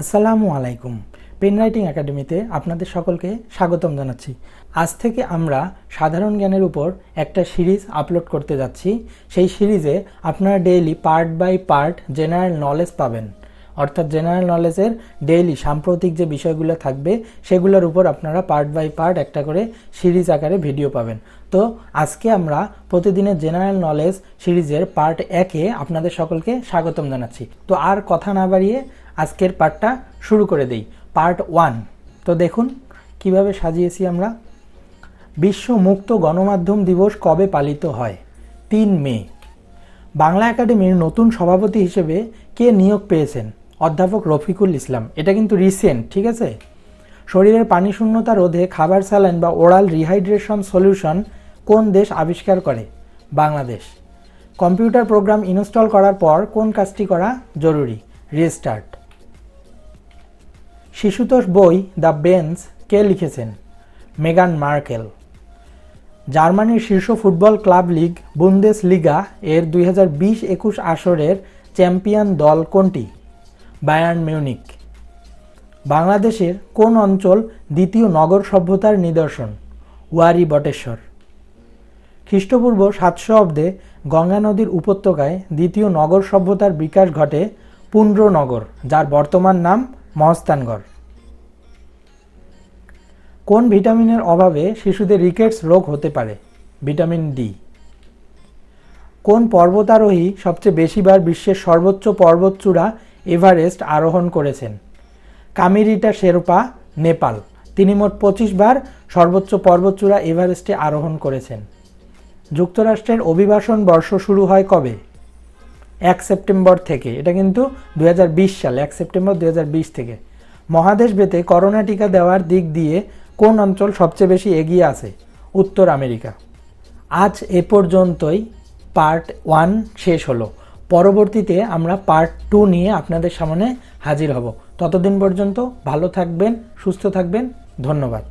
আসসালামু আলাইকুম। Pen writing একাডেমিতে আপনাদের সকলকে স্বাগতম জানাচ্ছি। আজ থেকে আমরা সাধারণ জ্ঞানের উপর একটা সিরিজ আপলোড করতে যাচ্ছি। সেই সিরিজে আপনারা daily part by part general knowledge পাবেন। অর্থাৎ জেনারেল নলেজের ডেইলি সাম্প্রতিক যে বিষয়গুলো থাকবে, সেগুলোর উপর আপনারা পার্ট বাই পার্ট একটা করে সিরিজ আকারে ভিডিও পাবেন। তো আজকে আমরা প্রতিদিনের জেনারেল নলেজ সিরিজের পার্ট একে আপনাদের সকলকে স্বাগতম জানাচ্ছি। তো আর কথা না বাড়িয়ে আজকের পার্টটা শুরু করে দেই। পার্ট ওয়ান তো দেখুন কীভাবে সাজিয়েছি আমরা। বিশ্ব মুক্ত গণমাধ্যম দিবস কবে পালিত হয়? তিন মে। বাংলা একাডেমির নতুন সভাপতি হিসেবে কে নিয়োগ পেয়েছেন? অধ্যাপক রফিকুল ইসলাম। এটা কিন্তু রিসেন্ট ঠিক আছে? শরীরের পানি শূন্যতা রোধে খাবার স্যালাইন বা ওরাল রিহাইড্রেশন সলিউশন কোন দেশ আবিষ্কার করে? বাংলাদেশ। কম্পিউটার প্রোগ্রাম ইনস্টল করার পর কোন কাজটি করা জরুরি? রিস্টার্ট শিশুতোষ বই দ্য বেঞ্চ কে লিখেছেন? মেগান মার্কেল। জার্মানির শীর্ষ football club league Bundesliga এর দুই হাজার বিশ একুশ আসরের চ্যাম্পিয়ন দল কোনটি? Bayern Munich. বাংলাদেশের কোন অঞ্চল দ্বিতীয় নগর সভ্যতার নিদর্শন? ওয়ারি বটেশ্বর। খ্রিস্টপূর্ব সাতশো অব্দে গঙ্গা নদীর উপত্যকায় দ্বিতীয় নগর সভ্যতার বিকাশ ঘটে পুন্ড্রনগর যার বর্তমান নাম মহস্তানগড় কোন ভিটামিনের অভাবে শিশুদের রিকেটস রোগ হতে পারে? Vitamin D. কোন পর্বতারোহী সবচেয়ে বেশিবার বিশ্বের সর্বোচ্চ পর্বতচূড়া এভারেস্ট আরোহণ করেছেন। কামিরিটা শেরপা, নেপাল। তিনি মোট পঁচিশ বার সর্বোচ্চ পর্বতচূড়া এভারেস্টে আরোহণ করেছেন। যুক্তরাষ্ট্রের অভিবাসন বর্ষ শুরু হয় কবে? এক সেপ্টেম্বর থেকে। এটা কিন্তু দু সাল, এক সেপ্টেম্বর দু হাজার বিশ থেকে। মহাদেশ ভেদে করোনা টিকা দেওয়ার দিক দিয়ে কোন অঞ্চল সবচেয়ে বেশি এগিয়ে আছে? উত্তর আমেরিকা। আজ এ পর্যন্তই। পার্ট ওয়ান শেষ হলো। পরবর্তীতে আমরা পার্ট টু নিয়ে আপনাদের সামনে হাজির হব। ততদিন পর্যন্ত ভালো থাকবেন, সুস্থ থাকবেন, ধন্যবাদ।